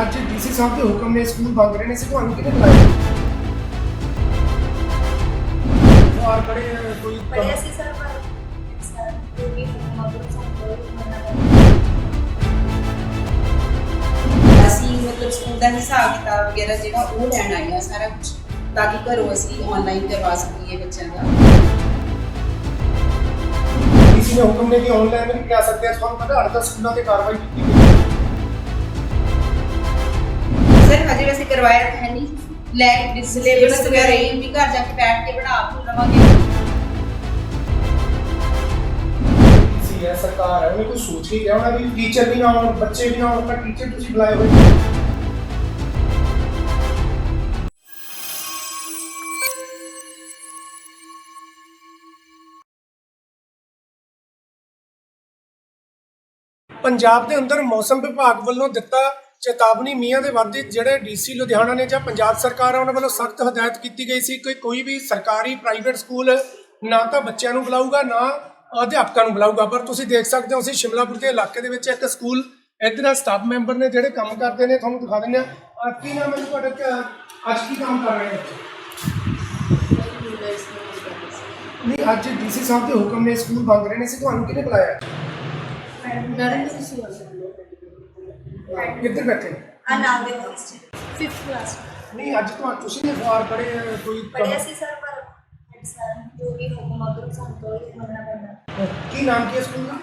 ਅੱਜ ਡੀਸੀ ਸਾਹਿਬ ਦੇ ਹੁਕਮ ਨੇ ਸਕੂਲ ਬੰਦ ਰਹੇ ਨੇ ਸੀ ਤੁਹਾਨੂੰ ਕਿਹਨੇ ਬੁਲਾਇਆ ਬਾਹਰ ਖੜੇ ਆ, ਕੋਈ ਬੜੇ ਅਸੀਂ ਸਰ ਪਰ ਸਰ ਜੋ ਵੀ ਮਗਰ ਸਾਨੂੰ ਅਸੀਂ ਮਤਲਬ ਸਕੂਲ ਦਾ ਹਿਸਾਬ ਕਿਤਾਬ ਵਗੈਰਾ ਜਿਹੜਾ ਉਹ ਲੈਣ ਆਏ ਆ ਸਾਰਾ ਕੁਝ ਤਾਂ ਕਿ ਘਰੋਂ ਅਸੀਂ ਆਨਲਾਈਨ ਕਰਵਾ ਸਕੀਏ ਬੱਚਿਆਂ ਦਾ। ਡੀਸੀ ਨੇ ਹੁਕਮ ਨੇ ਕਿ ਆਨਲਾਈਨ ਵੀ ਕਿਹਾ ਸਕਦੇ ਆ ਤੁਹਾਨੂੰ ਪਤਾ ਅੜਦਾ ਸਕੂਲਾਂ ਤੇ ਕਾਰਵਾਈ ਕੀਤੀ ਗਈ। ਸਰ ਹਜੇ ਵੈਸੇ ਕਰਵਾਇਆ ਤਾਂ ਹੈ ਨਹੀਂ। ਲੈ ਸਿਲੇਬਸ ਵਗੈਰਾ ਇਹ ਵੀ ਘਰ ਜਾ ਕੇ ਬੈਠ ਕੇ ਬਣਾ ਕੇ ਲਵਾਂਗੇ। ਹੈ ਸਰਕਾਰ ਹੈ ਉਹਨੇ ਕੋਈ ਸੋਚ ਕੇ ਕਿਹਾ ਹੋਣਾ ਵੀ ਟੀਚਰ ਵੀ ਨਾ ਹੋਣ ਬੱਚੇ ਵੀ ਨਾ ਹੋਣ ਪਰ ਟੀਚਰ ਤੁਸੀਂ ਬੁਲਾਏ ਹੋਏ। ਪੰਜਾਬ ਦੇ ਅੰਦਰ ਮੌਸਮ ਵਿਭਾਗ ਵੱਲੋਂ ਦਿੱਤਾ ਚੇਤਾਵਨੀ ਮੀਆਂ ਦੇ ਵਾਧੇ ਜਿਹੜੇ ਡੀਸੀ ਲੁਧਿਆਣਾ ਨੇ ਜਾਂ ਪੰਜਾਬ ਸਰਕਾਰ ਆ, ਉਹਨਾਂ ਵੱਲੋਂ ਸਖਤ ਹਦਾਇਤ ਕੀਤੀ ਗਈ ਸੀ ਕਿ ਕੋਈ ਵੀ ਸਰਕਾਰੀ ਪ੍ਰਾਈਵੇਟ ਸਕੂਲ ਨਾ ਤਾਂ ਬੱਚਿਆਂ ਨੂੰ ਬੁਲਾਊਗਾ, ਨਾ ਅਧਿਆਪਕਾਂ ਨੂੰ ਬੁਲਾਊਗਾ। ਪਰ ਤੁਸੀਂ ਦੇਖ ਸਕਦੇ ਹੋ, ਅਸੀਂ ਸ਼ਿਮਲਾਪੁਰ ਦੇ ਇਲਾਕੇ ਦੇ ਵਿੱਚ ਇੱਕ ਸਕੂਲ, ਇੱਧਰ ਦਾ ਸਟਾਫ ਮੈਂਬਰ ਨੇ ਜਿਹੜੇ ਕੰਮ ਕਰਦੇ ਨੇ, ਤੁਹਾਨੂੰ ਦਿਖਾ ਦਿੰਦੇ ਆ ਅੱਜ ਕੀ ਨਾਮ ਹੈ ਤੁਹਾਡਾ? ਕਿ ਅੱਜ ਕੀ ਕੰਮ ਕਰ ਰਹੇ ਹੋ ਨਹੀਂ, ਅੱਜ ਡੀਸੀ ਸਾਹਿਬ ਦੇ ਹੁਕਮ ਨੇ ਸਕੂਲ ਬੰਦ ਰਹੇ ਨੇ ਸੀ ਤੁਹਾਨੂੰ ਕਿਹਨੇ ਬੁਲਾਇਆ? ਮੈਡਮ ਤੁਸੀਂ ਕਿੱਧਰ ਬੈਠੇ? ਆ ਨਾਮ ਦੇ ਫਸਟ 5th ਕਲਾਸ ਨਹੀਂ ਅੱਜ ਤਾਂ ਤੁਸੀਂ ਨੇ ਖੜੇ ਆ, ਕੋਈ ਕੰਮ- ਬੜੇ ਅਸੀਂ ਸਰ ਪਰ ਸਰ ਜੋ ਵੀ ਮਗਰ ਸਾਨੂੰ ਮੰਨਣਾ ਪੈਂਦਾ। ਕੀ ਨਾਮ ਕੀ ਹੈ ਸਕੂਲ ਦਾ?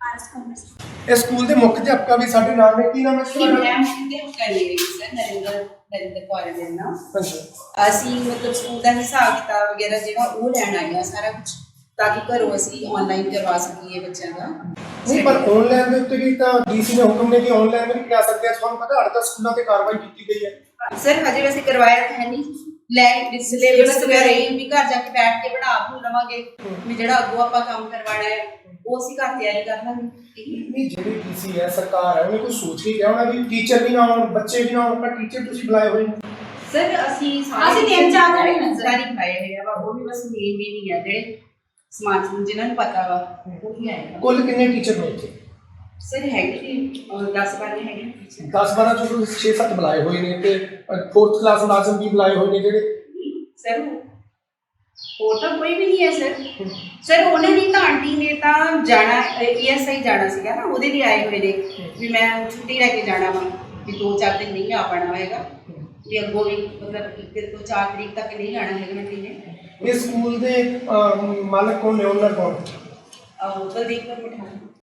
ਆਰਸ ਕੰਪਸ ਇਹ ਸਕੂਲ ਦੇ ਮੁੱਖ ਅਧਿਆਪਕਾ ਵੀ ਸਾਡੇ ਨਾਲ ਨੇ। ਕੀ ਨਾਮ ਹੈ ਕਿ ਤੁਹਾਡਾ? ਮੈਂ ਮੁੰਡੇ ਕਰ ਲਈ ਸਰ ਨਰਿੰਦਰ ਨਰਿੰਦਰ ਕੌਰ ਦੇ ਨਾਮ ਅੱਛਾ। ਅਸੀਂ ਮਤਲਬ ਸਕੂਲ ਦਾ ਹਿਸਾਬ ਕਿਤਾਬ ਵਗੈਰਾ ਜਿਹੜਾ ਉਹ ਲੈਣ ਆਏ ਆ ਸਾਰਾ ਕੁਝ ਤਾਂ ਕਿ ਘਰੋਂ ਅਸੀਂ ਆਨਲਾਈਨ ਕਰਵਾ ਸਕੀਏ ਬੱਚਿਆਂ ਦਾ। ਨਹੀਂ ਪਰ ਆਨਲਾਈਨ ਦੇ ਉੱਤੇ ਵੀ ਤਾਂ ਡੀਸੀ ਨੇ ਹੁਕਮ ਨੇ ਕਿ ਆਨਲਾਈਨ ਵੀ ਕਿਹਾ ਸਕਦੇ। ਆ ਤੁਹਾਨੂੰ ਪਤਾ ਅੜਦਾ ਸਕੂਲਾਂ ਤੇ ਕਾਰਵਾਈ ਕੀਤੀ ਗਈ ਹੈ। ਸਰ ਹਜੇ ਵੈਸੇ ਕਰਵਾਇਆ ਤਾਂ ਹੈ ਨਹੀਂ। ਲੈ ਸਿਲੇਬਸ ਵਗੈਰਾ ਇਹ ਵੀ ਘਰ ਜਾ ਕੇ ਬੈਠ ਕੇ ਬਣਾ ਕੇ ਲਵਾਂਗੇ। ਵੀ ਜਿਹੜਾ ਅੱਗੋਂ ਆਪਾਂ ਕੰਮ ਕਰਵਾਉਣਾ ਹੈ ਉਹ ਅਸੀਂ ਘਰ ਤਿਆਰੀ ਕਰ ਲਾਂਗੇ। ਨਹੀਂ ਜਿਹੜੇ ਡੀਸੀ ਹੈ ਸਰਕਾਰ ਹੈ ਉਹਨੇ ਕੋਈ ਸੋਚ ਕੇ ਕਿਹਾ ਹੋਣਾ ਵੀ ਟੀਚਰ ਵੀ ਨਾ ਹੋਣ ਬੱਚੇ ਵੀ ਨਾ ਹੋਣ ਪਰ ਟੀਚਰ ਤੁਸੀਂ ਬੁਲਾਏ ਹੋਏ ਨੇ। ਸਰ ਅਸੀਂ ਅਸੀਂ ਤਿੰਨ ਚਾਰ ਜਣੇ ਹਾਂ ਸਰ। ਸਾਰੀ ਪਾਏ ਹੋਏ ਆ ਉਹ ਵੀ ਬਸ ਮੇਨ ਮੇਨ ਹੀ ਆ ਜਿਹੜੇ ਸਮਾਜ ਨੂੰ ਜਿਨ੍ਹਾਂ ਨੂੰ ਪਤਾ ਵਾ ਉਹ ਵੀ ਆਏਗਾ ਕੁੱਲ ਕਿੰਨੇ ਟੀਚਰ ਨੇ ਇੱਥੇ ਸਰ ਹੈਗੇ ਜੀ 10 ਬਾਰੇ ਹੈਗੇ ਟੀਚਰ 10 12 ਚੋਂ 6 7 ਬੁਲਾਏ ਹੋਏ ਨੇ ਤੇ 4th ਕਲਾਸ ਮੁਲਾਜ਼ਮ ਵੀ ਬੁਲਾਏ ਹੋਏ ਨੇ ਜਿਹੜੇ? ਸਰ ਹੋਰ ਤਾਂ ਕੋਈ ਵੀ ਨਹੀਂ ਹੈ ਸਰ। ਸਰ ਉਹਨਾਂ ਦੀ ਤਾਂ ਆਂਟੀ ਨੇ ਤਾਂ ਜਾਣਾ ਈਐਸਆਈ ਜਾਣਾ ਸੀਗਾ ਨਾ ਉਹਦੇ ਲਈ ਆਏ ਹੋਏ ਨੇ ਵੀ ਮੈਂ ਛੁੱਟੀ ਲੈ ਕੇ ਜਾਣਾ ਵਾ ਵੀ ਦੋ ਚਾਰ ਦਿਨ ਨਹੀਂ ਆ ਪਾਣਾ ਹੋਏਗਾ। ਵੀ ਅੱਗੋਂ ਵੀ ਮਤਲਬ ਇੱਕ ਤੋਂ 4 ਤਰੀਕ ਤੱਕ ਨਹੀਂ ਜਾਣਾ ਹੈਗਾ ਮੈਂ ਨੇ ਇਹ ਸਕੂਲ ਦੇ ਅਮ, ਮਾਲਕ ਕੌਣ ਨੇ ਓਨਰ ਕੌਣ? ਬਲਦੀਪ ਕੌਰ ਮਠਾਣੀ